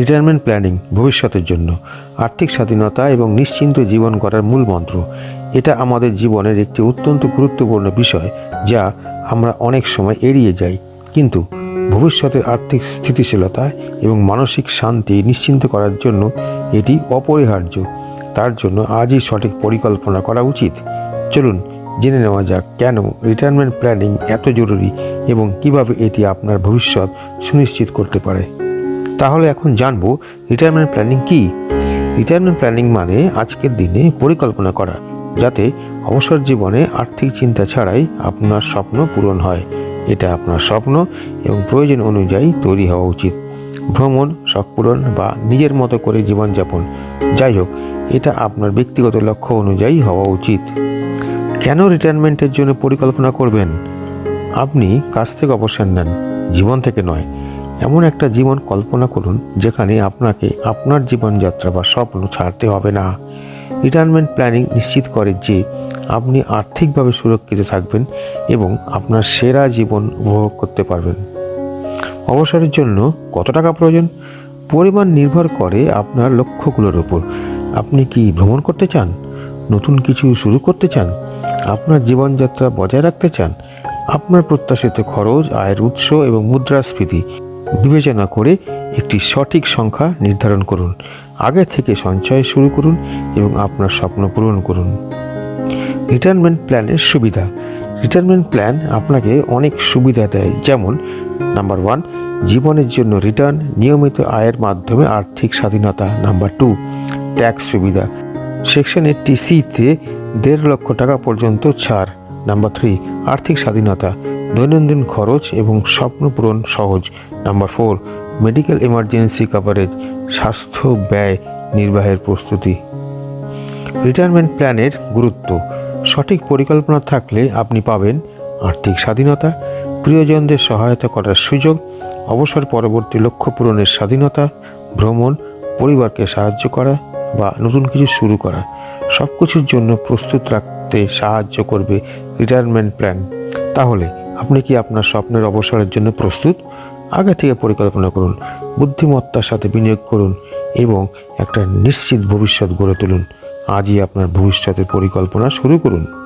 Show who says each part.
Speaker 1: Retirement planning ভবিষ্যতের জন্য। আর্থিক স্বাধীনতা এবং নিশ্চিন্ত জীবন করার মূল মন্ত্র। এটা আমাদের জীবনের একটি অত্যন্ত গুরুত্বপূর্ণ বিষয়, যা আমরা অনেক সময় এড়িয়ে যাই। কিন্তু ভবিষ্যতের আর্থিক স্থিতিশীলতা এবং মানসিক শান্তি নিশ্চিন্ত করার জন্য এটি অপরিহার্য। তার জন্য আজই সঠিক পরিকল্পনা করা উচিত। চলুন জেনে নেওয়া যাক কেন রিটায়ারমেন্ট প্ল্যানিং এত জরুরি এবং কীভাবে এটি আপনার ভবিষ্যৎ সুনিশ্চিত করতে পারে। তাহলে এখন জানব রিটায়ারমেন্ট প্ল্যানিং কি? রিটায়ারমেন্ট প্ল্যানিং মানে আজকের দিনে পরিকল্পনা করা, যাতে অবসর জীবনে আর্থিক চিন্তা ছাড়াই আপনার স্বপ্ন পূরণ হয়। এটা আপনার স্বপ্ন এবং প্রয়োজন অনুযায়ী তৈরি হওয়া উচিত। ভ্রমণ, শখ পূরণ বা নিজের মতো করে জীবনযাপন। যাই হোক, এটা আপনার ব্যক্তিগত লক্ষ্য অনুযায়ী হওয়া উচিত। কেন রিটায়ারমেন্টের জন্য পরিকল্পনা করবেন? আপনি কাজ থেকে অবসর নেন, জীবন থেকে নয়। এমন একটা জীবন কল্পনা করুন যেখানে আপনাকে আপনার জীবনযাত্রা বা স্বপ্ন ছাড়তে হবে না। রিটায়ারমেন্ট প্ল্যানিং নিশ্চিত করে যে আপনি আর্থিকভাবে সুরক্ষিত থাকবেন এবং আপনার সেরা জীবন উপভোগ করতে পারবেন। অবসরের জন্য কত টাকা প্রয়োজন? পরিমাণ নির্ভর করে আপনার লক্ষ্যগুলোর উপর। আপনি কি ভ্রমণ করতে চান? নতুন কিছু শুরু করতে চান? আপনার জীবনযাত্রা বজায় রাখতে চান? আপনার প্রত্যাশিত খরচ, আয়ের উৎস এবং মুদ্রাস্ফীতি বিবেচনা করে একটি সঠিক সংখ্যা নির্ধারণ করুন। আগে থেকে সঞ্চয় শুরু করুন এবং আপনার স্বপ্ন পূরণ করুন। রিটায়ারমেন্ট প্ল্যানের সুবিধা। রিটায়ারমেন্ট প্ল্যান আপনাকে অনেক সুবিধা দেয়। যেমন নাম্বার ওয়ান জীবনের জন্য রিটার্ন নিয়মিত আয়ের মাধ্যমে আর্থিক স্বাধীনতা। নাম্বার টু ট্যাক্স সুবিধা। সেকশন এইটটি সিতে দেড় লক্ষ টাকা পর্যন্ত ছাড়। নাম্বার থ্রি আর্থিক স্বাধীনতা। দৈনন্দিন খরচ এবং স্বপ্ন পূরণ সহজ। Number four medical emergency coverage স্বাস্থ্য ব্যয় নির্বাহের প্রস্তুতি। রিটায়ারমেন্ট প্ল্যানের গুরুত্ব। সঠিক পরিকল্পনা থাকলে আপনি পাবেন আর্থিক স্বাধীনতা, প্রিয়জনদের সহায়তা করার সুযোগ, অবসর পরবর্তী লক্ষ্য পূরণের স্বাধীনতা, ভ্রমণ, পরিবারকে সাহায্য করা বা নতুন কিছু শুরু করা। সব কিছুর জন্য প্রস্তুত রাখতে সাহায্য করবে রিটায়ারমেন্ট প্ল্যান তাহলে আপনি কি আপনার স্বপ্নের অবসরের জন্য প্রস্তুত? আগে থেকে পরিকল্পনা করুন, বুদ্ধিমত্তার সাথে বিনিয়োগ করুন এবং একটা নিশ্চিত ভবিষ্যৎ গড়ে তুলুন। আজই আপনার ভবিষ্যতের পরিকল্পনা শুরু করুন।